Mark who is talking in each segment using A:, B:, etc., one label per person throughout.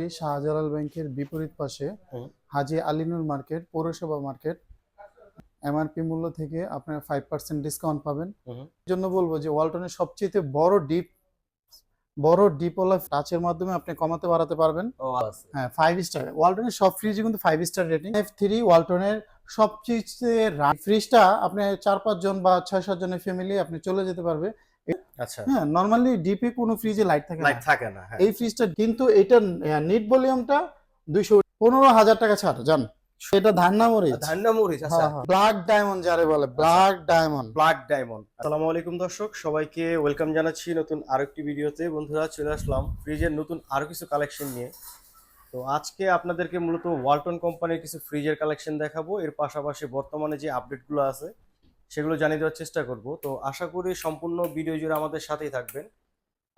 A: এই শাহজালাল ব্যাংকের বিপরীত পাশে হাজি আলিনুর মার্কেট পৌরসভা মার্কেট এমআরপি মূল্য থেকে আপনার ফাইভ পার্সেন্ট ডিসকাউন্ট পাবেন। এর জন্য বলব যে ওয়ালটনের সবচেয়ে বড় ডিপ বড় ডিপওয়ালা টাচের মাধ্যমে আপনি কমাতে বাড়াতে পারবেন।
B: ও
A: হ্যাঁ ফাইভ স্টার ওয়ালটনের সব ফ্রিজে কিন্তু five star rating F three ওয়ালটনের সবচেয়ে ফ্রিজটা আপনি চার পাঁচ জন বা ছয় সাত জনের ফ্যামিলি আপনি চলে যেতে পারবে।
B: আচ্ছা।
A: হ্যাঁ নর্মালি ডিপে কোনো ফ্রিজে লাইট থাকে না।
B: লাইট থাকে না হ্যাঁ।
A: এই ফ্রিজটা কিন্তু এটার নিট ভলিউমটা দুইশো পনেরো হাজার টাকা ছাড় জান। এটা ধান্না মরিচ।
B: ধান্না মরিচ আচ্ছা।
A: ব্ল্যাক ডায়মন্ড যারে বলে ব্ল্যাক ডায়মন্ড
B: ব্ল্যাক ডায়মন্ড আসসালামু আলাইকুম দর্শক সবাইকে ওয়েলকাম জানাচ্ছি নতুন আরেকটি ভিডিওতে। বন্ধুরা চলে আসলাম ফ্রিজের নতুন আরও কিছু কালেকশন নিয়ে। তো আজকে আপনাদেরকে মূলত ওয়ালটন কোম্পানির কিছু ফ্রিজের কালেকশন দেখাবো। এর পাশাপাশি বর্তমানে যে আপডেটগুলো আছে সেগুলো জানিয়ে দেওয়ার চেষ্টা করব। তো আশা করি সম্পূর্ণ ভিডিও জুড়ে আমাদের সাথেই থাকবেন।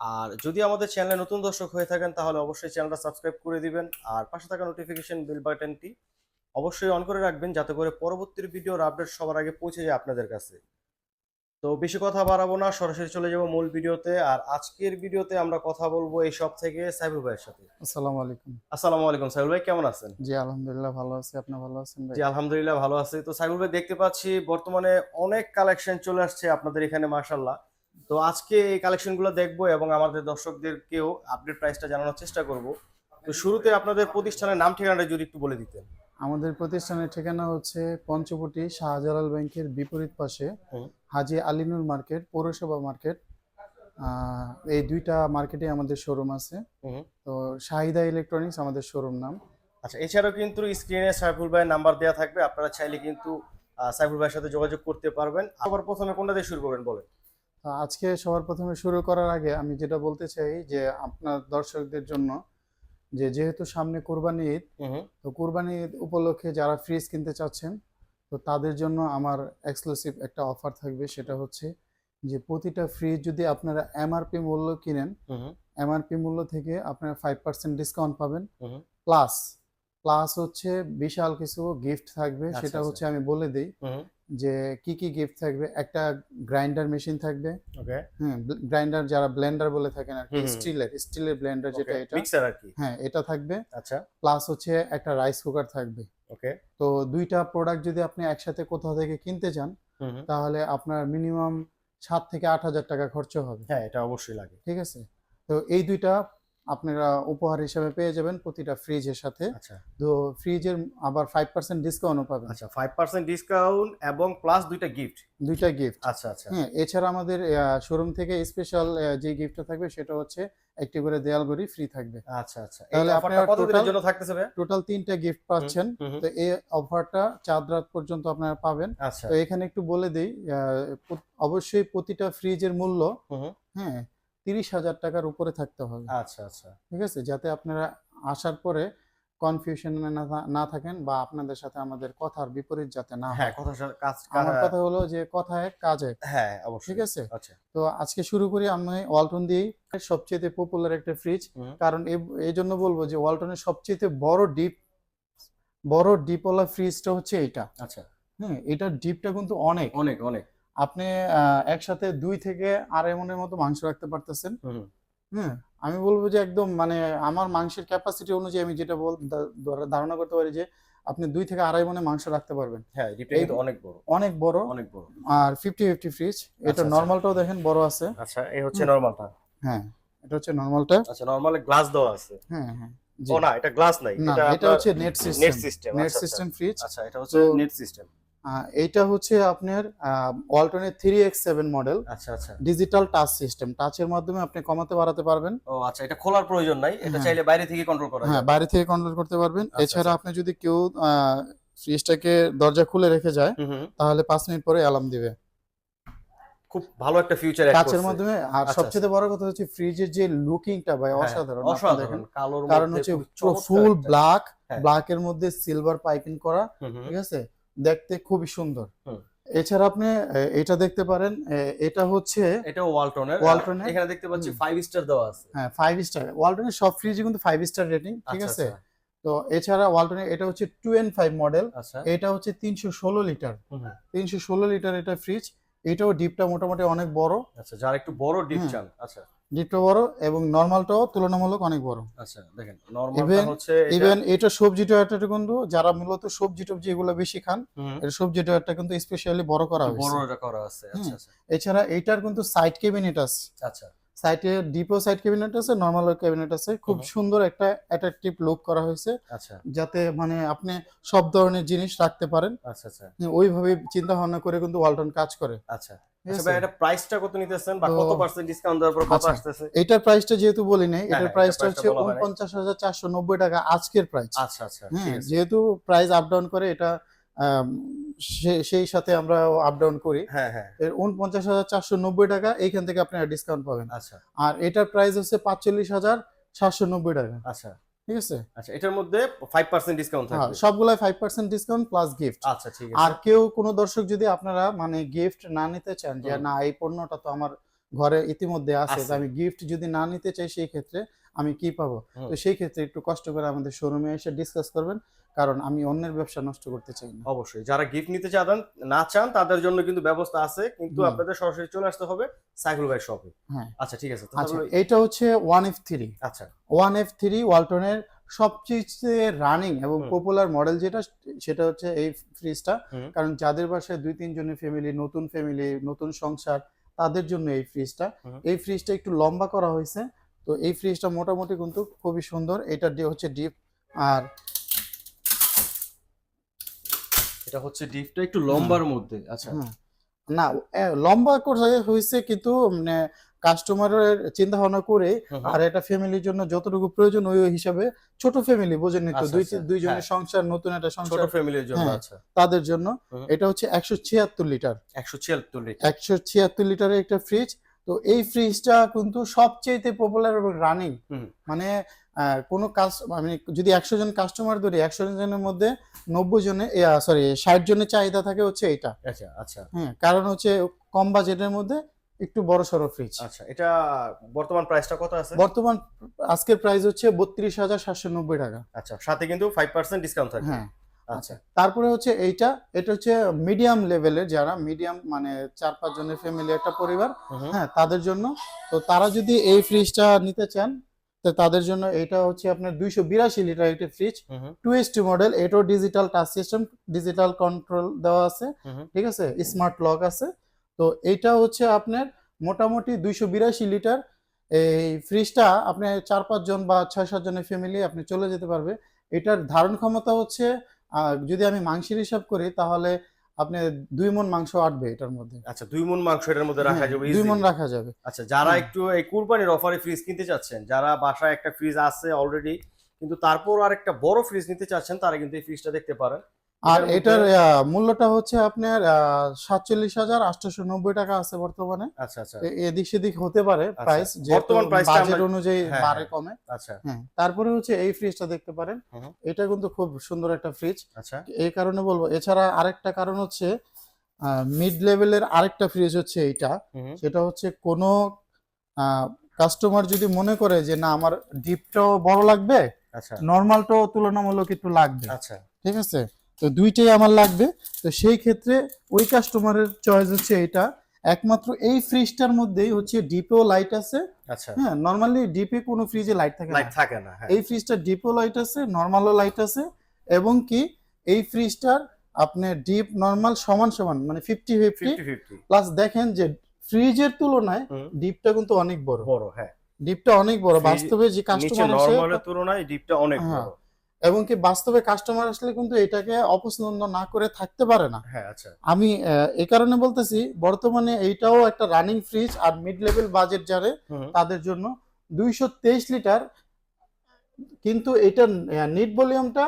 B: আর যদি আমাদের চ্যানেলে নতুন দর্শক হয়ে থাকেন, তাহলে অবশ্যই চ্যানেলটা সাবস্ক্রাইব করে দিবেন। আর পাশে থাকা নোটিফিকেশন বেল বাটনটি অবশ্যই অন করে রাখবেন, যাতে করে পরবর্তী ভিডিওর আপডেট সবার আগে পৌঁছে যায় আপনাদের কাছে। তো বেশি কথা বাড়াবো না সরাসরি চলে যাব মূল ভিডিওতে। আর আজকের ভিডিওতে আমরা কথা বলব এই সব থেকে সাইবুল ভাইয়ের সাথে।
A: আসসালামু আলাইকুম।
B: আসসালামু আলাইকুম সাইবুল ভাই কেমন আছেন?
A: জি আলহামদুলিল্লাহ ভালো আছি। আপনি ভালো আছেন ভাই?
B: জি আলহামদুলিল্লাহ ভালো আছি। তো সাইবুল ভাই দেখতে পাচ্ছি বর্তমানে অনেক কালেকশন চলে আসছে আপনাদের এখানে মাশাল্লাহ তো আজকে এই কালেকশনগুলো দেখব এবং আমাদের দর্শকদেরকেও আপডেট প্রাইসটা জানানোর চেষ্টা করব। তো শুরুতে আপনাদের প্রতিষ্ঠানের নাম ঠিকানাটা যদি একটু বলে দিতেন।
A: আমাদের প্রতিষ্ঠানের ঠিকানা হচ্ছে পঞ্চবটি শাহজালাল ব্যাংকের বিপরীত পাশে। হাজি আলিনুর মার্কেট পৌরসভা মার্কেট। এই দুইটা মার্কেটে আমাদের শোরুম আছে। তো শাহিদা ইলেকট্রনিক্স আমাদের শোরুম নাম।
B: আচ্ছা এছাড়াও কিন্তু স্ক্রিনে সাইফুল ভাইয়ের নাম্বার দেওয়া থাকবে। আপনারা চাইলে কিন্তু সাইফুল ভাইয়ের সাথে যোগাযোগ করতে পারবেন। আবার প্রথমে কোনটা দিয়ে শুরু করবেন বলেন?
A: আজকে সবার প্রথমে শুরু করার আগে আমি যেটা বলতে চাই যে আপনার দর্শকদের জন্য যে যেহেতু সামনে কোরবানি ঈদ তো কোরবানি ঈদ উপলক্ষে যারা ফ্রিজ কিনতে চাচ্ছেন তো তাদের জন্য আমার এক্সক্লুসিভ একটা অফার থাকবে। সেটা হচ্ছে যে প্রতিটা ফ্রিজ যদি আপনারা এমআরপি মূল্য কিনেন এমআরপি মূল্য থেকে আপনারা ফাইভ পার্সেন্ট ডিসকাউন্ট পাবেন। প্লাস প্লাস হচ্ছে বিশাল কিছু গিফট থাকবে।
B: আচ্ছা,
A: সেটা
B: আচ্ছা।
A: হচ্ছে আমি বলে দিই। যে কি কি গিফট থাকবে? একটা গ্রাইন্ডার মেশিন থাকবে।
B: ওকে
A: হ্যাঁ গ্রাইন্ডার যারা ব্লেন্ডার বলে থাকেন আর কি। স্টিলের স্টিলের ব্লেন্ডার যেটা এটা।
B: মিক্সার আর কি।
A: হ্যাঁ এটা থাকবে।
B: আচ্ছা।
A: প্লাস হচ্ছে একটা রাইস কুকার থাকবে।
B: ওকে
A: তো দুইটা প্রোডাক্ট যদি আপনি একসাথে কোথাও থেকে কিনতে চান তাহলে আপনার মিনিমাম সাত থেকে আট হাজার টাকা খরচ হবে।
B: হ্যাঁ এটা অবশ্যই লাগে।
A: ঠিক আছে? তো এই দুইটা আপনারা উপহার হিসেবে পেয়ে যাবেন প্রতিটা ফ্রিজের সাথে।
B: আচ্ছা।
A: তো ফ্রিজের আবার ফাইভ পার্সেন্ট ডিসকাউন্টও পাবেন।
B: আচ্ছা ফাইভ পার্সেন্ট ডিসকাউন্ট এবং প্লাস দুইটা গিফট
A: দুইটা গিফট
B: আচ্ছা আচ্ছা।
A: হ্যাঁ এছাড়া আমাদের শোরুম থেকে স্পেশাল যে গিফটটা থাকবে সেটা হচ্ছে একটি করে দেয়াল ঘড়ি ফ্রি থাকবে।
B: আচ্ছা আচ্ছা।
A: তাহলে আপনারা total-
B: জন্য থাকতেছে
A: টোটাল তিনটা গিফট পাচ্ছেন। তো এই অফারটা চাঁদ রাত পর্যন্ত আপনারা পাবেন।
B: আচ্ছা।
A: তো এখানে একটু বলে দিই অবশ্যই প্রতিটা ফ্রিজের মূল্য হ্যাঁ তিরিশ হাজার টাকার উপরে থাকতে হবে।
B: আচ্ছা আচ্ছা।
A: ঠিক আছে? যাতে আপনারা আসার পরে কনফিউশন না থাকেন বা আপনাদের সাথে আমাদের কথার বিপরীত যাতে না
B: হ্যাঁ।
A: হয়
B: কথা
A: আমার কথা হলো যে কথা এক কাজ এক।
B: হ্যাঁ অবশ্যই।
A: ঠিক আছে?
B: আচ্ছা।
A: তো আজকে শুরু করি আমি ওয়ালটন দিয়েই। সবচেয়ে পপুলার একটা ফ্রিজ কারণ এই- এই জন্য বলব যে ওয়ালটনের সবচেয়ে বড় ডিপ বড় ডিপওয়ালা ফ্রিজটা হচ্ছে এটা
B: আচ্ছা।
A: হ্যাঁ এটার ডিপটা কিন্তু অনেক।
B: অনেক অনেক।
A: আপনি একসাথে দুই থেকে আড়াই মনের মতো মাংস রাখতে পারতেছেন।
B: হুম।
A: হ্যাঁ আমি বলব যে একদম মানে আমার মাংসের ক্যাপাসিটি অনুযায়ী আমি যেটা বল ধারণা করতে পারি যে আপনি দুই থেকে আড়াই মনে মাংস রাখতে পারবেন।
B: হ্যাঁ ডিপটা অনেক বড়।
A: অনেক বড়।
B: অনেক বড়।
A: আর ফিফটি ফিফটি ফ্রিজ এটা
B: আচ্ছা।
A: নর্মালটাও দেখেন বড় আছে।
B: আচ্ছা এই হচ্ছে। নরমালটা
A: হ্যাঁ এটা হচ্ছে নর্মালটা
B: আচ্ছা নরমাল গ্লাস দেওয়া আছে।
A: হ্যাঁ হ্যাঁ।
B: ও না এটা গ্লাস নাই এটা
A: এটা হচ্ছে net
B: net
A: system
B: system
A: net system freeze
B: আচ্ছা এটা হচ্ছে নেট সিস্টেম
A: এইটা হচ্ছে আপনার ওয়ালটনের থ্রি এক্স সেভেন মডেল
B: আচ্ছা আচ্ছা।
A: ডিজিটাল টাচ সিস্টেম টাচের মাধ্যমে আপনি কমাতে বাড়াতে পারবেন।
B: ও আচ্ছা এটা খোলার প্রয়োজন নাই এটা
A: হ্যাঁ।
B: চাইলে বাইরে থেকে কন্ট্রোল করা
A: হ্যাঁ বাইরে থেকে কন্ট্রোল করতে পারবেন।
B: আচ্ছা,
A: এছাড়া
B: আচ্ছা।
A: আপনি যদি কেউ ফ্রিজটাকে দরজা খুলে রেখে যায়। তাহলে পাঁচ মিনিট পরে অ্যালার্ম দিবে।
B: খুব ভালো একটা ফিউচার
A: কাচের মাধ্যমে আর
B: আচ্ছা,
A: সবচেয়ে বড় কথা হচ্ছে ফ্রিজের যে লুকিংটা ভাই
B: হ্যাঁ,
A: অসাধারণ।
B: অসাধারণ
A: দেখেন।
B: কালোর
A: কারণ হচ্ছে পুরো ফুল ব্ল্যাক
B: হ্যাঁ।
A: ব্ল্যাকের মধ্যে সিলভার পাইপিং করা। ঠিক আছে? দেখতে খুবই সুন্দর। এছাড়া আপনি এটা দেখতে পারেন এটা হচ্ছে
B: এটা ওয়ালটনের
A: ওয়ালটনের।
B: এখানে দেখতে পাচ্ছি
A: হুম।
B: ফাইভ স্টার দেওয়া আছে।
A: হ্যাঁ ফাইভ স্টার ওয়ালটনের সব ফ্রিজে কিন্তু ফাইভ স্টার রেটিং ঠিক
B: আচ্ছা,
A: আছে? তো এছাড়া ওয়ালটনের এটা হচ্ছে টু এন ফাইভ মডেল
B: আচ্ছা।
A: এটা হচ্ছে তিনশো ষোলো লিটার
B: হুম, হুম।
A: তিনশো ষোলো লিটার এটা ফ্রিজ এটাও ডিপটা মোটামুটি অনেক বড়।
B: আচ্ছা যার একটু বড় ডিপ
A: হুম।
B: চান আচ্ছা।
A: ডিপটা বড় এবং নর্মালটাও তুলনামূলক অনেক বড়।
B: আচ্ছা দেখেন নরমালটা হচ্ছে
A: ইভেন এটা সবজি টয়েটা কিন্তু যারা মূলত সবজি টবজি এগুলো বেশি খান এটা সবজি টয়েটা কিন্তু স্পেশালি বড় করা
B: বড়
A: হয়েছে।
B: এটা করা আছে আচ্ছা আচ্ছা।
A: এছাড়া এটার কিন্তু সাইড ক্যাবিনেট আছে।
B: আচ্ছা।
A: সাইডে ডিপো সাইড ক্যাবিনেট আছে নর্মাল ক্যাবিনেট আছে। খুব সুন্দর একটা অ্যাট্রাকটিভ লুক করা হয়েছে।
B: আচ্ছা।
A: যাতে মানে আপনি সব ধরনের জিনিস রাখতে পারেন।
B: আচ্ছা আচ্ছা।
A: ওইভাবে চিন্তা ভাবনা করে কিন্তু ওয়ালটন কাজ করে।
B: আচ্ছা? প্রাইসটা কত নিতেছেন বা
A: তো-
B: কত পার্সেন্ট ডিসকাউন্ট দেওয়ার পর কত। আসতেছে?
A: এটার প্রাইসটা যেহেতু বলি নাই প্রাইসটা হচ্ছে টাকা আজকের প্রাইস
B: আচ্ছা আচ্ছা
A: হ্যাঁ যেহেতু প্রাইস আপ ডাউন করে এটা সেই সাথে আমরা আপ ডাউন করি।
B: হ্যাঁ হ্যাঁ।
A: এর উনপঞ্চাশ হাজার চারশো নব্বই টাকা এইখান থেকে আপনারা ডিসকাউন্ট পাবেন।
B: আচ্ছা।
A: আর এটার প্রাইস হচ্ছে পাঁচচল্লিশ হাজার সাতশো নব্বই টাকা।
B: আচ্ছা।
A: ঠিক আছে?
B: আচ্ছা এটার মধ্যে ডিসকাউন্ট থাকবে।
A: সবগুলাই ডিসকাউন্ট প্লাস গিফট
B: আচ্ছা ঠিক
A: আর কেউ কোনো দর্শক যদি আপনারা মানে গিফট না নিতে চান যে না এই পণ্যটা তো আমার ঘরে ইতিমধ্যে আছে
B: আছে।
A: আমি গিফট যদি না নিতে চাই সেই ক্ষেত্রে আমি কি পাবো? তো সেই ক্ষেত্রে একটু কষ্ট করে আমাদের শোরুমে এসে ডিসকাস করবেন। কারণ আমি অন্যের ব্যবসা নষ্ট করতে চাই না।
B: অবশ্যই। যারা গিফট নিতে চান না চান তাদের জন্য কিন্তু ব্যবস্থা আছে। কিন্তু আপনাদের সরাসরি চলে আসতে হবে সাইকেল ভাই শপে
A: হ্যাঁ।
B: আচ্ছা ঠিক আছে।
A: আচ্ছা এটা হচ্ছে ওয়ান এফ থ্রি
B: আচ্ছা।
A: ওয়ান এফ থ্রি ওয়ালটনের সবচেয়ে রানিং এবং পপুলার মডেল যেটা সেটা হচ্ছে এই ফ্রিজটা কারণ যাদের বাসায় দুই তিনজনের ফ্যামিলি নতুন ফ্যামিলি নতুন সংসার তাদের জন্য এই ফ্রিজটা এই ফ্রিজটা একটু লম্বা করা হয়েছে। তো এই ফ্রিজটা মোটামুটি কিন্তু খুবই সুন্দর। এটা হচ্ছে ডিপ আর
B: এটা হচ্ছে ডিপটা একটু লম্বার মধ্যে আচ্ছা।
A: না লম্বা করে হয়েছে কিন্তু মানে কাস্টমারের চিন্তা ভাবনা করে আর এটা ফ্যামিলির জন্য যতটুকু প্রয়োজন ওই হিসাবে ছোট ফ্যামিলি বোঝেনি তো দুই
B: আচ্ছা,
A: দুইজনের
B: হ্যাঁ।
A: সংসার নতুন একটা সংসার ছোট
B: ফ্যামিলির জন্য
A: হ্যাঁ।
B: আচ্ছা।
A: তাদের জন্য এটা হচ্ছে একশো ছিয়াত্তর লিটার
B: একশো ছিয়াত্তর লিটার
A: একশো ছিয়াত্তর লিটারের একটা ফ্রিজ তো এই ফ্রিজটা কিন্তু সবচেয়ে পপুলার এবং রানিং মানে কোনো কাজ মানে যদি একশো জন কাস্টমার ধরি একশো জনের মধ্যে নব্বই জনে সরি ষাট জনের চাহিদা থাকে হচ্ছে এটা
B: আচ্ছা আচ্ছা।
A: হ্যাঁ কারণ হচ্ছে কম বাজেটের মধ্যে একটু বড় সড়ো ফ্রিজ
B: আচ্ছা এটা বর্তমান প্রাইসটা কত আছে?
A: বর্তমান আজকের প্রাইস হচ্ছে বত্রিশ হাজার সাতশো নব্বই টাকা।
B: আচ্ছা সাথে কিন্তু ফাইভ পার্সেন্ট ডিসকাউন্ট থাকে
A: হ্যাঁ।
B: আচ্ছা
A: তারপরে হচ্ছে এইটা এটা হচ্ছে মিডিয়াম লেভেলের যারা মিডিয়াম মানে চার পাঁচ জনের ফ্যামিলি একটা পরিবার হ্যাঁ তাদের জন্য। তো তারা যদি এই ফ্রিজটা নিতে চান তো তাদের জন্য এটা হচ্ছে আপনার দুইশো বিরাশি লিটার একটি fridge two S two model এটাও digital touch system digital control দেওয়া আছে। ঠিক আছে? স্মার্ট লক আছে। তো এটা হচ্ছে আপনার মোটামুটি দুইশো বিরাশি লিটার এই ফ্রিজটা আপনি চার পাঁচ জন বা ছয় সাত জনের ফ্যামিলি আপনি চলে যেতে পারবে। এটার ধারণ ক্ষমতা হচ্ছে যদি আমি মাংসের হিসাব করি তাহলে আপনি দুই মন মাংস আটবে এটার মধ্যে।
B: আচ্ছা দুই মন মাংস এটার মধ্যে রাখা
A: হ্যাঁ,
B: যাবে
A: দুই মন রাখা যাবে।
B: আচ্ছা যারা একটু এই কুরবানির অফারে ফ্রিজ কিনতে চাচ্ছেন যারা বাসায় একটা ফ্রিজ আছে অলরেডি কিন্তু তারপর আর একটা বড় ফ্রিজ নিতে চাচ্ছেন তারা কিন্তু এই ফ্রিজটা দেখতে পারেন।
A: আর
B: এটার
A: মূল্যটা হচ্ছে আপনার সাতচল্লিশ হাজার আটশোশো নব্বই টাকা আছে বর্তমানে।
B: আচ্ছা আচ্ছা।
A: এদিক সেদিক হতে পারে প্রাইস
B: বর্তমান
A: বাজেট অনুযায়ী
B: হ্যাঁ,
A: বাড়ে
B: হ্যাঁ।
A: কমে।
B: আচ্ছা।
A: হ্যাঁ তারপরে হচ্ছে এই ফ্রিজটা দেখতে পারেন। এটা কিন্তু খুব সুন্দর একটা ফ্রিজ
B: আচ্ছা।
A: এই কারণে বলব এছাড়া আরেকটা কারণ হচ্ছে মিড লেভেলের আরেকটা ফ্রিজ হচ্ছে এইটা। সেটা হচ্ছে কোনো কাস্টমার যদি মনে করে যে না আমার ডিপটাও বড় লাগবে
B: আচ্ছা।
A: নর্মালটাও তুলনামূলক একটু লাগবে।
B: আচ্ছা।
A: ঠিক আছে? তো দুইটাই আমার লাগবে। তো সেই ক্ষেত্রে ওই কাস্টমারের চয়েস হচ্ছে এটা। একমাত্র এই ফ্রিজটার মধ্যেই হচ্ছে ডিপো লাইট আছে।
B: আচ্ছা।
A: হ্যাঁ নর্মালি ডিপে কোনো ফ্রিজে লাইট থাকে না।
B: লাইট থাকে না হ্যাঁ।
A: এই ফ্রিজটার ডিপও লাইট আছে নর্মালও লাইট আছে। এবং কি এই ফ্রিজটার আপনার ডিপ নর্মাল সমান সমান মানে ফিফটি ফিফটি প্লাস দেখেন যে ফ্রিজের তুলনায় ডিপটা কিন্তু অনেক বড়।
B: বড় হ্যাঁ।
A: ডিপটা অনেক বড়। বাস্তবে যে কাস্টমার
B: নরমালের তুলনায় ডিপটা অনেক
A: হ্যাঁ।
B: বড়।
A: এবং কি বাস্তবে কাস্টমার আসলে কিন্তু এটাকে অপছন্দ না করে থাকতে পারে না।
B: হ্যাঁ আচ্ছা।
A: আমি এই কারণে বলতেছি বর্তমানে এইটাও একটা রানিং ফ্রিজ আর মিড লেভেল বাজেট যারে তাদের জন্য দুইশো তেইশ লিটার কিন্তু এটা নিট ভলিউমটা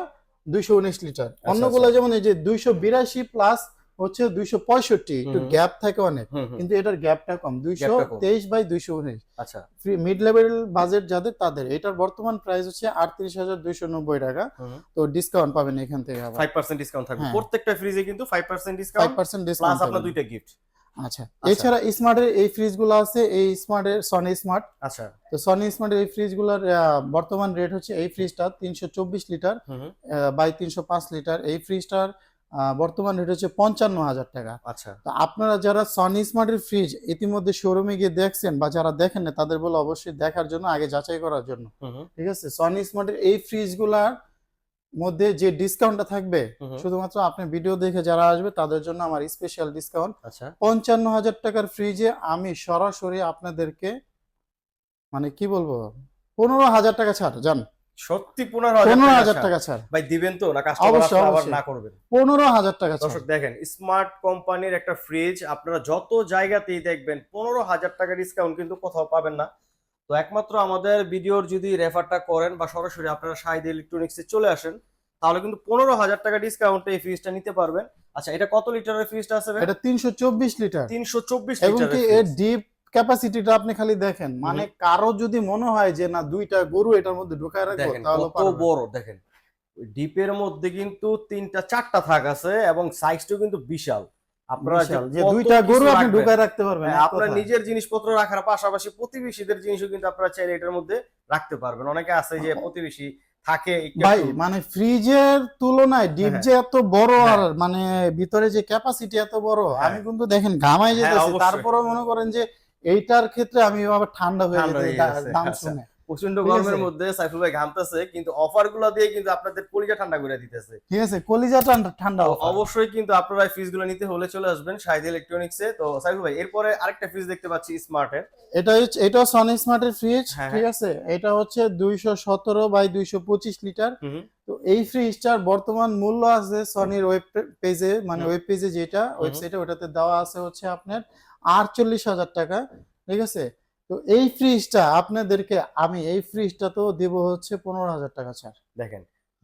A: দুইশো উনিশ লিটার। অন্যগুলো যেমন এই যে দুইশো বিরাশি প্লাস হচ্ছে দুইশো পঁয়ষট্টি একটু গ্যাপ থাকে অনেক। কিন্তু এটার গ্যাপটা কম দুইশো তেইশ বাই দুইশো উনিশ।
B: আচ্ছা।
A: মিড লেভেল বাজেট যাদের তাদের। এটার বর্তমান প্রাইস হচ্ছে আটত্রিশ হাজার দুইশো নব্বই টাকা। তো ডিসকাউন্ট পাবেন এখান থেকে
B: ফাইভ পার্সেন্ট ডিসকাউন্ট থাকবে।
A: হ্যাঁ।
B: প্রত্যেকটা ফ্রিজে কিন্তু five percent discount five
A: percent
B: plus
A: discount
B: আপনার দুইটা গিফট
A: আচ্ছা। এছাড়া স্মার্টের এই ফ্রিজগুলো আছে এই স্মার্টের সনি স্মার্ট
B: আচ্ছা।
A: তো সনি স্মার্টের এই ফ্রিজগুলোর বর্তমান রেট হচ্ছে এই ফ্রিজটা তিনশো চব্বিশ লিটার। বাই তিনশো পাঁচ লিটার এই ফ্রিজটার বর্তমান রেট হচ্ছে পঞ্চান্ন হাজার টাকা।
B: আচ্ছা।
A: তো আপনারা যারা সনি স্মার্টের ফ্রিজ ইতিমধ্যে শোরুমে গিয়ে দেখছেন বা যারা দেখেন না তাদের বলে অবশ্যই দেখার জন্য আগে যাচাই করার জন্য। ঠিক আছে? সনি স্মার্টের এই ফ্রিজগুলার মধ্যে যে ডিসকাউন্টটা থাকবে। শুধুমাত্র আপনি ভিডিও দেখে যারা আসবে তাদের জন্য আমার স্পেশাল ডিসকাউন্ট
B: আচ্ছা।
A: পঞ্চান্ন হাজার টাকার ফ্রিজে আমি সরাসরি আপনাদেরকে মানে কি বলব? পনেরো হাজার টাকা ছাড় জান।
B: সত্যি পনেরো
A: পনেরো
B: হাজার টাকা
A: ছাড়
B: ভাই দিবেন তো না কাস্টমার আবার না করবেন।
A: পনেরো হাজার টাকা
B: দর্শক দেখেন স্মার্ট কোম্পানির একটা ফ্রিজ আপনারা যত জায়গাতেই দেখবেন পনেরো হাজার টাকা ডিসকাউন্ট কিন্তু কোথাও পাবেন না। তো একমাত্র আমাদের ভিডিওর যদি রেফারটা করেন বা সরাসরি আপনারা শাহিদ ইলেকট্রনিক্সে চলে আসেন তাহলে কিন্তু পনেরো হাজার টাকা ডিসকাউন্টে এই ফ্রিজটা নিতে পারবেন। আচ্ছা এটা কত লিটারের ফ্রিজটা আছে
A: এটা তিনশো চব্বিশ লিটার
B: তিনশো চব্বিশ
A: এবং কি এর ডিপ ক্যাপাসিটিটা আপনি খালি দেখেন মানে কারও যদি মনে হয় যে না দুইটা গরু এটার মধ্যে ঢুকায় রাখব তাহলে
B: কত বড় দেখেন ডিপের মধ্যে কিন্তু তিনটা চারটা থাক আছে এবং সাইজটাও কিন্তু বিশাল আপনারা যে
A: যে দুইটা গরু আপনি
B: রাখবেন।
A: রাখতে পারবেন
B: হ্যাঁ,
A: এক
B: আপনার
A: কথায়।
B: নিজের জিনিসপত্র রাখার পাশাপাশি প্রতিবেশীদের জিনিসও কিন্তু আপনারা চাইলে এটার মধ্যে রাখতে পারবেন অনেকে আছে যে প্রতিবেশী থাকে
A: ভাই মানে ফ্রিজের তুলনায় ডিপ
B: হ্যাঁ।
A: যে এত বড় আর
B: হ্যাঁ।
A: মানে ভিতরে যে ক্যাপাসিটি এত বড়
B: হ্যাঁ।
A: আমি কিন্তু দেখেন ঘামাই
B: হ্যাঁ,
A: যেতেছি। তারপরেও মনে করেন যে এইটার ক্ষেত্রে আমি আবার ঠান্ডা হয়ে দাম
B: আচ্ছা।
A: শুনে প্রচণ্ড
B: গরমের মধ্যে সাইফুল ভাই ঘামতেছে কিন্তু অফারগুলো দিয়ে কিন্তু আপনাদের কলিজা ঠান্ডা করে দিতেছে।
A: ঠিক আছে কলিজা ঠান্ডা ঠান্ডা
B: অবশ্যই কিন্তু আপনারা ফ্রিজগুলো নিতে হলে চলে আসবেন ইলেকট্রনিক্সে। তো সাইফুল ভাই এরপরে আরেকটা ফ্রিজ দেখতে পাচ্ছি স্মার্টের।
A: এটা হচ্ছে এটাও সনি স্মার্টের ফ্রিজ
B: হ্যাঁ,
A: ঠিক আছে? এটা হচ্ছে দুইশো সতেরো বাই দুইশো পঁচিশ লিটার তো এই ফ্রিজটার বর্তমান মূল্য আছে সনির ওয়েব পেজে মানে ওয়েব পেজে যেটা। ওয়েবসাইটে ওটাতে দেওয়া আছে হচ্ছে আপনার আটচল্লিশ হাজার টাকা ঠিক আছে? তো এই ফ্রিজটা আপনাদেরকে আমি এই ফ্রিজটা তো দেবো হচ্ছে পনেরো হাজার টাকা ছাড়।
B: দেখেন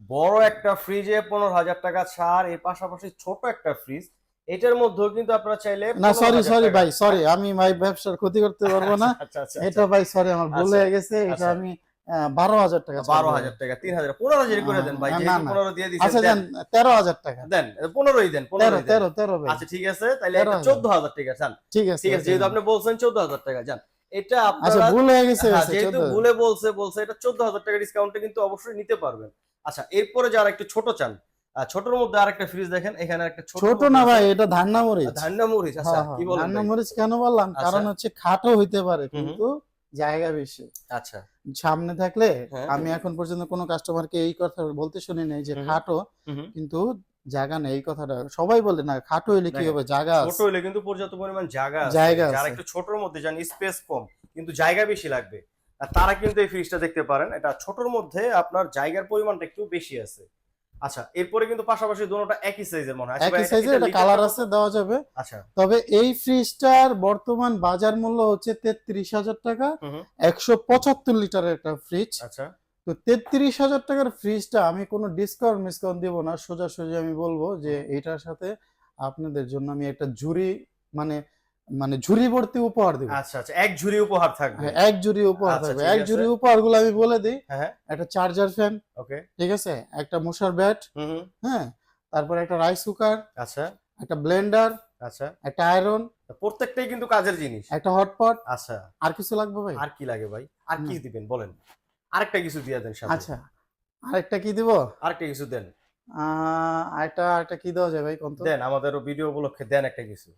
B: বড় একটা ফ্রিজে পনেরো হাজার টাকা ছাড় এর পাশাপাশি ছোট একটা ফ্রিজ এটার মধ্যেও কিন্তু আপনারা চাইলে
A: না সরি সরি ভাই সরি আমি ভাই ব্যবসার ক্ষতি করতে পারব না।
B: আচ্ছা আচ্ছা
A: এটা ভাই সরি আমার ভুল
B: আচ্ছা,
A: হয়ে গেছে এটা
B: আচ্ছা।
A: আমি বারো হাজার টাকা
B: বারো হাজার টাকা তিন হাজার পনেরো হাজার করে দেন ভাই। পনেরো দিয়ে
A: আচ্ছা দেন। তেরো হাজার টাকা।
B: দেন পনেরোই দেন দেন।
A: তেরো তেরো
B: আচ্ছা ঠিক আছে তাহলে চোদ্দ হাজার টাকা যান
A: ঠিক আছে
B: ঠিক আছে যেহেতু আপনি বলছেন চোদ্দ হাজার টাকা যান এটা
A: আচ্ছা ভুল হয়ে গেছে
B: হ্যাঁ, যেহেতু ভুলে বলছে বলছে এটা চোদ্দ হাজার টাকা ডিসকাউন্টে কিন্তু অবশ্যই নিতে পারবেন আচ্ছা এরপরে যারা একটু ছোট চান ছোটর মধ্যে আরেকটা ফ্রিজ দেখেন এখানে একটা ছোট
A: না ভাই এটা ধান্না মরিচ
B: ধান্না মরিচ আচ্ছা
A: হ্যাঁ, হ্যাঁ,
B: কি বলেন
A: ধান্না মরিচ কেন বললাম
B: আচ্ছা।
A: কারণ হচ্ছে খাটো হইতে পারে। কিন্তু জায়গা বেশি
B: আচ্ছা
A: সামনে থাকলে
B: হ্যাঁ।
A: আমি এখন পর্যন্ত কোনো কাস্টমারকে এই কথা বলতে শুনি নাই যে। খাটো। কিন্তু জায়গা নেই এই কথাটা। সবাই বলে না খাটো হইলে কি হবে? জায়গা
B: ছোট হলে কিন্তু পর্যাপ্ত পরিমাণ জায়গা আছে।
A: জায়গা
B: যারা একটু ছোটর মধ্যে যান স্পেস কম কিন্তু জায়গা বেশি লাগবে। আর তারা কিন্তু এই ফ্রিজটা দেখতে পারেন এটা ছোটর মধ্যে আপনার জায়গার পরিমাণটা একটু বেশি আছে। আচ্ছা এরপরে কিন্তু পাশাপাশি দুটোটা একই সাইজের মনে হয়। আচ্ছা,
A: একই সাইজের এটা কালার আছে দেওয়া যাবে।
B: আচ্ছা।
A: তবে এই ফ্রিজটার বর্তমান বাজার মূল্য হচ্ছে তেত্রিশ হাজার টাকা।
B: হুম হুম,
A: একশো পঁচাত্তর লিটারের একটা ফ্রিজ
B: আচ্ছা।
A: তো তেত্রিশ হাজার টাকার ফ্রিজটা আমি কোনো ডিসকাউন্ট মিসকাউন্ট দিব না। সোজাসুজি আমি বলব যে এটার সাথে আপনাদের জন্য আমি একটা ঝুড়ি মানে মানে ঝুড়ি ভর্তি উপহার দিব।
B: আচ্ছা আচ্ছা এক ঝুড়ি উপহার থাকবে।
A: হ্যাঁ, এক ঝুড়ি উপহার
B: আচ্ছা,
A: থাকবে। এক। ঝুড়ি উপহারগুলো আমি বলে দিই।
B: হ্যাঁ
A: একটা চার্জার ফ্যান
B: ওকে।
A: ঠিক আছে? একটা মশার ব্যাট হ্যাঁ? তারপরে একটা রাইস কুকার
B: আচ্ছা।
A: একটা ব্লেন্ডার
B: আচ্ছা।
A: একটা আয়রন
B: প্রত্যেকটাই কিন্তু কাজের জিনিস।
A: একটা হটপট
B: আচ্ছা।
A: আর কিছু লাগবে ভাই?
B: আর কি লাগে ভাই? আর কি দিবেন বলেন? আরেকটা কিছু দিয়ে দেন
A: আচ্ছা আরেকটা কি দিব?
B: আরেকটা কিছু দেন।
A: আরেকটা আরেকটা কি দেওয়া যায় ভাই কোন
B: দেন আমাদের ভিডিও উপলক্ষে দেন একটা কিছু।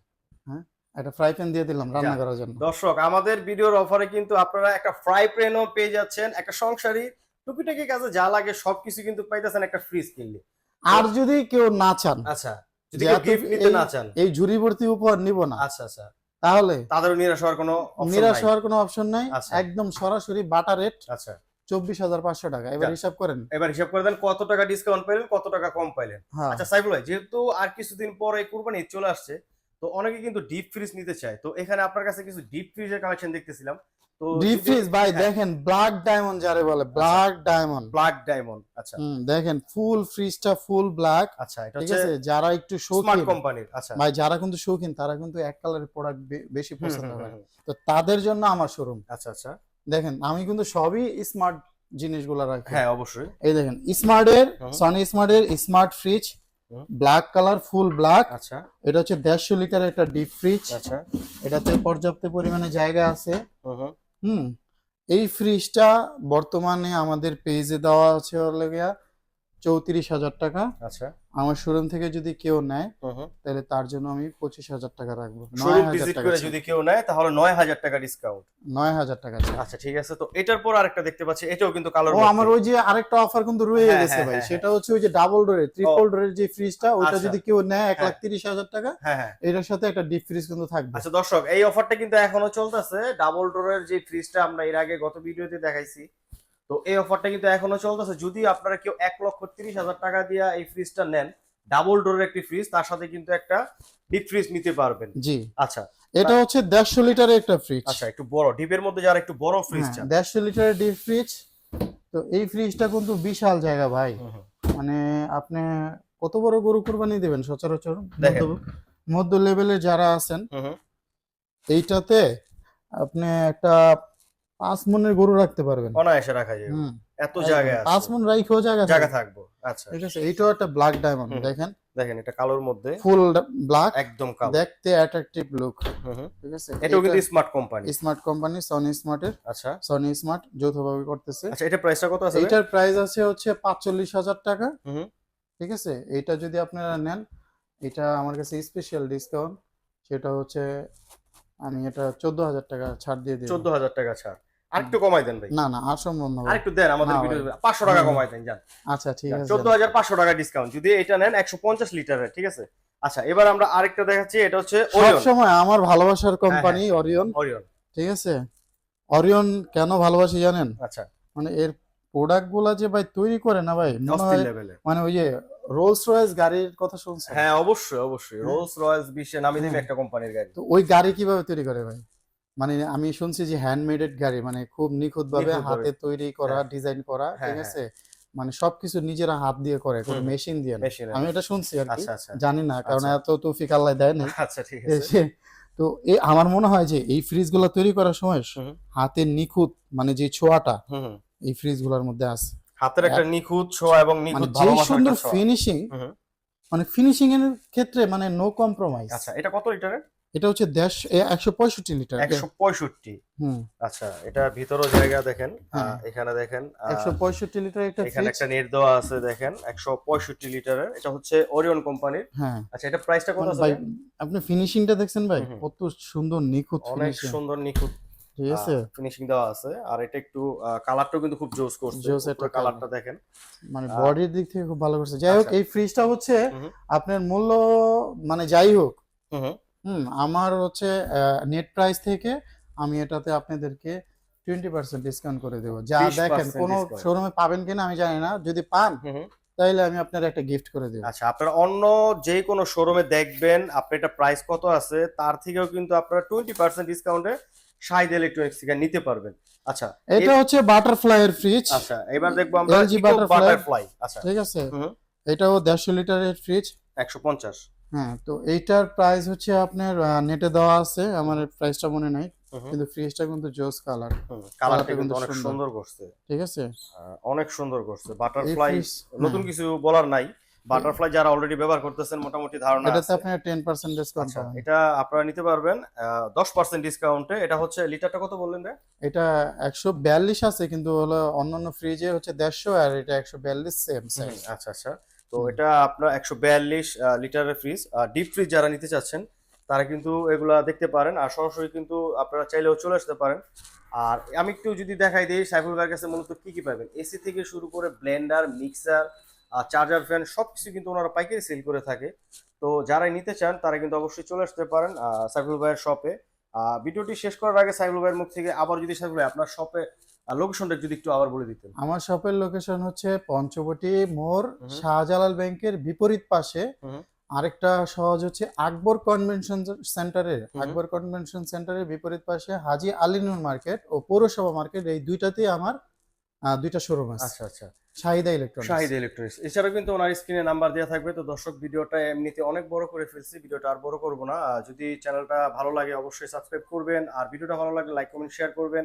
A: একটা ফ্রাই প্যান দিয়ে দিলাম রান্না করার জন্য।
B: দর্শক আমাদের ভিডিওর অফারে কিন্তু আপনারা একটা ফ্রাই প্যানও পেয়ে যাচ্ছেন একটা সংসারী টুকিটাকি কাজে যা লাগে সবকিছু কিন্তু পাইতেছেন একটা ফ্রিজ কিনলে।
A: আর যদি কেউ না চান
B: আচ্ছা যদি কেউ গিফট নিতে না চান।
A: এই ঝুড়ি ভর্তি উপহার নিব না
B: আচ্ছা আচ্ছা।
A: তাহলে
B: তাদের নিরাশ হওয়ার কোনো
A: নিরাশ হওয়ার কোনো অপশন নাই।
B: আচ্ছা।
A: একদম সরাসরি বাটা রেট
B: আচ্ছা।
A: চব্বিশ হাজার পাঁচশো টাকা। এবার হিসাব করেন।
B: এবার হিসাব করে দেন কত টাকা ডিসকাউন্ট পেলেন কত টাকা কম পাইলেন।
A: হ্যাঁ।
B: আচ্ছা সাইফুল ভাই যেহেতু আর কিছুদিন পরে কুরবানি ঈদ চলে আসছে তো অনেকে কিন্তু ডিপ ফ্রিজ নিতে চায়। তো এখানে আপনার কাছে কিছু ডিপ ফ্রিজের কালেকশন দেখতেছিলাম। তো
A: ডিপ ফ্রিজ ভাই
B: হ্যাঁ।
A: দেখেন ব্ল্যাক ডায়মন্ড যারে বলে ব্ল্যাক ডায়মন্ড
B: ব্ল্যাক ডায়মন্ড আচ্ছা।
A: দেখেন ফুল ফ্রিজটা ফুল ব্ল্যাক
B: আচ্ছা এটা হচ্ছে
A: যারা একটু
B: স্মার্ট কোম্পানির আচ্ছা।
A: ভাই যারা কিন্তু শৌখিন তারা কিন্তু এক কালারের প্রোডাক্ট বেশি পছন্দ করে। তো তাদের জন্য আমার শোরুম
B: আচ্ছা আচ্ছা।
A: দেখেন আমি কিন্তু সবই স্মার্ট জিনিসগুলো রাখি।
B: হ্যাঁ অবশ্যই।
A: এই দেখেন স্মার্টের। Sony স্মার্টের smart fridge black colour full black
B: আচ্ছা।
A: এটা হচ্ছে দেড়শো লিটার একটা ডিপ ফ্রিজ
B: আচ্ছা।
A: এটাতে পর্যাপ্ত পরিমাণে জায়গা আছে।
B: হুম,
A: এই ফ্রিজটা বর্তমানে আমাদের পেজে দেওয়া আছে হলো গিয়া চৌত্রিশ হাজার টাকা।
B: আচ্ছা।
A: আমার শোরুম থেকে যদি কেউ নেয় তাহলে তার জন্য আমি পঁচিশ হাজার টাকা রাখব।
B: শোরুম ভিজিট করে যদি কেউ নেয় তাহলে নয় হাজার টাকা ডিসকাউন্ট
A: নয় হাজার টাকা
B: আচ্ছা ঠিক আছে। তো এটার পর আরেকটা দেখতে পাচ্ছি এটাও কিন্তু কালার
A: ও আমার ওই যে আরেকটা অফার কিন্তু রয়ে
B: হ্যাঁ,
A: গেছে
B: হ্যাঁ,
A: ভাই।
B: হ্যাঁ,
A: সেটা হচ্ছে ওই যে ডাবল ডোরের ট্রিপল ডোরের যে ফ্রিজটা ওটা
B: আচ্ছা।
A: যদি কেউ নেয় এক। লাখ তিরিশ হাজার টাকা এটার সাথে একটা ডিপ ফ্রিজ কিন্তু থাকবে।
B: আচ্ছা দর্শক এই অফারটা কিন্তু এখনও চলতেছে। ডাবল ডোরের যে ফ্রিজটা আমরা এর আগে গত ভিডিওতে দেখাইছি তো এই অফারটা কিন্তু এখনও চলতেছে। যদি আপনারা কেউ এক লক্ষ তিরিশ হাজার টাকা দিয়ে এই ফ্রিজটা নেন ডাবল ডোরের একটি ফ্রিজ তার সাথে কিন্তু একটা ডিপ ফ্রিজ নিতে পারবেন।
A: জি।
B: আচ্ছা।
A: এটা হচ্ছে দেড়শো লিটারের একটা ফ্রিজ
B: আচ্ছা একটু বড় ডিপের মধ্যে যারা একটু বড় ফ্রিজ চান।
A: দেড়শো লিটারের ডিপ ফ্রিজ তো এই ফ্রিজটা কিন্তু বিশাল জায়গা ভাই। মানে আপনি কত বড় গরু কুরবানি দেবেন সচরাচর। মধ্য- লেভেলে যারা আছেন। এইটাতে আপনি একটা পাঁচ মনের গরু রাখতে পারবেন।
B: অনায়াসে রাখা
A: হুম,
B: এত জায়গা
A: পাঁচ
B: আছে
A: মন রাইখেও জায়গা
B: জায়গা থাকব। আচ্ছা।
A: ঠিক আছে এইটাও একটা ব্ল্যাক ডায়মন্ড দেখেন।
B: দেখেন এটা কালোর মধ্যে।
A: ফুল ব্ল্যাক
B: একদম কালো।
A: দেখতে অ্যাট্রাকটিভ লুক। ঠিক আছে?
B: এটাও কিন্তু smart company
A: smart company Sony স্মার্টের
B: আচ্ছা।
A: সনি স্মার্ট যৌথভাবে করতেছে।
B: আচ্ছা এটা প্রাইসটা কত আছে ভাই?
A: এইটার প্রাইস আছে হচ্ছে পাঁচচল্লিশ হাজার টাকা।
B: হুম, হুম।
A: ঠিক আছে? এটা যদি আপনারা নেন এটা আমার কাছে স্পেশাল ডিসকাউন্ট সেটা হচ্ছে আমি এটা চোদ্দ হাজার টাকা ছাড় দিয়ে দিই
B: চোদ্দ হাজার টাকা ছাড়। আরেকটু কমাই দেন ভাই।
A: না না আর সম্ভব না
B: আরেকটু দেন আমাদের ভিডিও পাঁচশো টাকা কমাই দেন যান।
A: আচ্ছা ঠিক আছে।
B: চোদ্দ হাজার পাঁচশো টাকা ডিসকাউন্ট যদি এটা নেন একশো পঞ্চাশ লিটারের ঠিক আছে? আচ্ছা এবার আমরা আরেকটা দেখাচ্ছি এটা হচ্ছে
A: সব
B: ওরিয়ন
A: সময় আমার ভালোবাসার কোম্পানি অরিয়ন
B: ওরিয়ন
A: ঠিক আছে? অরিয়ন কেন ভালোবাসি জানেন?
B: আচ্ছা।
A: মানে এর প্রোডাক্টগুলা যে ভাই তৈরি করে না ভাই মনে মানে ওই যে রোলস রয়েস গাড়ির কথা শুনছেন?
B: হ্যাঁ অবশ্যই অবশ্যই। রোলস রয়েস বিশ্বে নামি দামি। একটা কোম্পানির গাড়ি।
A: তো ওই গাড়ি কীভাবে তৈরি করে ভাই? মানে আমি শুনছি যে হ্যান্ডমেডেড গাড়ি মানে খুব নিখুঁত ভাবে
B: নিখুঁতভাবে।
A: হাতে তৈরি করা
B: হ্যাঁ।
A: ডিজাইন করা
B: হ্যাঁ,
A: ঠিক
B: হ্যাঁ।
A: আছে? মানে সবকিছু নিজেরা হাত দিয়ে করে কোনো মেশিন দিয়ে না। আমি এটা শুনছি আর কি।
B: আচ্ছা আচ্ছা।
A: জানি না কারণ
B: আচ্ছা।
A: এত তৌফিক আল্লাহ দেয় না
B: আচ্ছা ঠিক আছে।
A: তো এই আমার মনে হয় যে এই ফ্রিজগুলা তৈরি করার সময় হাতের নিখুঁত মানে যে ছোঁয়াটা। এই ফ্রিজগুলার মধ্যে আছে।
B: হাতের একটা নিখুঁত ছোঁয়া এবং
A: মানে
B: নিখুঁত
A: যে সুন্দর ফিনিশিং। মানে ফিনিশিং এর ক্ষেত্রে মানে নো কম্প্রোমাইজ
B: আচ্ছা এটা কত লিটারের?
A: এটা হচ্ছে দেশ একশো পঁয়ষট্টি লিটার
B: একশো পঁয়ষট্টি।
A: হুম।
B: আচ্ছা এটা ভিতরও জায়গা দেখেন। এখানে দেখেন
A: একশো পঁয়ষট্টি লিটার একটা
B: এখানে একটা নেট দেওয়া আছে দেখেন একশো পঁয়ষট্টি লিটারের এটা হচ্ছে ওরিয়ন কোম্পানির।
A: হ্যাঁ।
B: আচ্ছা এটা প্রাইসটা কত
A: ভাই? আপনি ফিনিশিংটা দেখছেন ভাই। কত সুন্দর নিখুঁত
B: অনেক সুন্দর নিখুঁত
A: ঠিক আছে?
B: ফিনিশিং দেওয়া আছে আর এটা একটু কালারটাও কিন্তু খুব জোস করছে
A: জোস একটা
B: কালারটা দেখেন।
A: মানে বডির দিক থেকে খুব ভালো করছে। যাই হোক
B: আচ্ছা।
A: এই ফ্রিজটা হচ্ছে আপনার মূল্য মানে যাই হোক
B: হুম। হুম।
A: আমার হচ্ছে নেট প্রাইস থেকে আমি এটাতে আপনাদেরকে টোয়েন্টি পার্সেন্ট ডিসকাউন্ট করে দেবো। যা
B: 20%
A: দেখেন কোনো শোরুমে পাবেন কিনা আমি জানি না। যদি পান। তাহলে আমি আপনার একটা গিফট করে দেবো।
B: আচ্ছা আপনারা অন্য যে কোনো শোরুমে দেখবেন আপনি এটা প্রাইস কত আছে তার থেকেও কিন্তু আপনারা টোয়েন্টি পার্সেন্ট ডিসকাউন্টে শাহিদ ইলেকট্রনিক্স থেকে নিতে পারবেন। আচ্ছা
A: এটা হচ্ছে বাটারফ্লাই এর ফ্রিজ
B: আচ্ছা এবার দেখব আমরা বাটারফ্লাই আচ্ছা।
A: ঠিক আছে। এটাও দেড়শো লিটারের ফ্রিজ
B: একশো পঞ্চাশ।
A: হ্যাঁ তো এইটার প্রাইস হচ্ছে আপনার নেটে দেওয়া আছে আমার প্রাইসটা মনে নাই কিন্তু ফ্রিজটা কিন্তু জোস কালার
B: কালারটা কিন্তু অনেক
A: সুন্দর।
B: করছে।
A: ঠিক আছে?
B: অনেক সুন্দর করছে। বাটারফ্লাই নতুন কিছু বলার নাই। বাটারফ্লাই যারা অলরেডি ব্যবহার করতেছেন মোটামুটি ধারণা
A: এটাতে
B: আছে।
A: টেন পার্সেন্ট ডিসকাউন্ট
B: আচ্ছা
A: পাবেন।
B: এটা আপনারা নিতে পারবেন দশ পার্সেন্ট ডিসকাউন্টে এটা হচ্ছে লিটারটা কত বললেন রে?
A: এটা একশো বিয়াল্লিশ আছে কিন্তু হলো অন্যান্য ফ্রিজে হচ্ছে দেড়শো আর এটা একশো বিয়াল্লিশ সেম সাইজ
B: আচ্ছা আচ্ছা। তো এটা আপনার একশো বিয়াল্লিশ লিটারের ফ্রিজ ডিপ ফ্রিজ যারা নিতে চাচ্ছেন তারা কিন্তু এগুলা দেখতে পারেন আর সরাসরি কিন্তু আপনারা চাইলেও চলে আসতে পারেন। আর আমি একটু যদি দেখাই দিই সাইফুল ভাইয়ের কাছে মূলত কি কি পাবেন? এসি থেকে শুরু করে ব্লেন্ডার মিক্সার চার্জার ফ্যান সব কিছু কিন্তু ওনারা পাইকারি সেল করে থাকে। তো যারাই নিতে চান তারা কিন্তু অবশ্যই চলে আসতে পারেন সাইফুল ভাইয়ের শপে ভিডিওটি শেষ করার আগে সাইফুল ভাইয়ের মুখ থেকে আবার যদি সাইফুল ভাই আপনার শপে লোকেশনটা যদি একটু আবার বলে দিতেন।
A: আমার শপের লোকেশন হচ্ছে পঞ্চবটি মোড় শাহজালাল ব্যাংকের বিপরীত পাশে। আরেকটা সহজ হচ্ছে আকবর কনভেনশন সেন্টারের। আকবর কনভেনশন সেন্টারের বিপরীত পাশে হাজি আলিনুর মার্কেট ও পৌরসভা মার্কেট। এই দুইটাতেই আমার দুইটা শোরুম আছে।
B: আচ্ছা আচ্ছা।
A: শাহিদা ইলেকট্রনিক্স
B: শাহিদ ইলেকট্রনিক্স এছাড়াও কিন্তু ওনার স্ক্রিনে নাম্বার দেওয়া থাকবে। তো দর্শক ভিডিওটা এমনিতে অনেক বড় করে ফেলছি। ভিডিওটা আর বড় করব না। যদি চ্যানেলটা ভালো লাগে অবশ্যই সাবস্ক্রাইব করবেন। আর ভিডিওটা ভালো লাগলে লাইক কমেন্ট শেয়ার করবেন।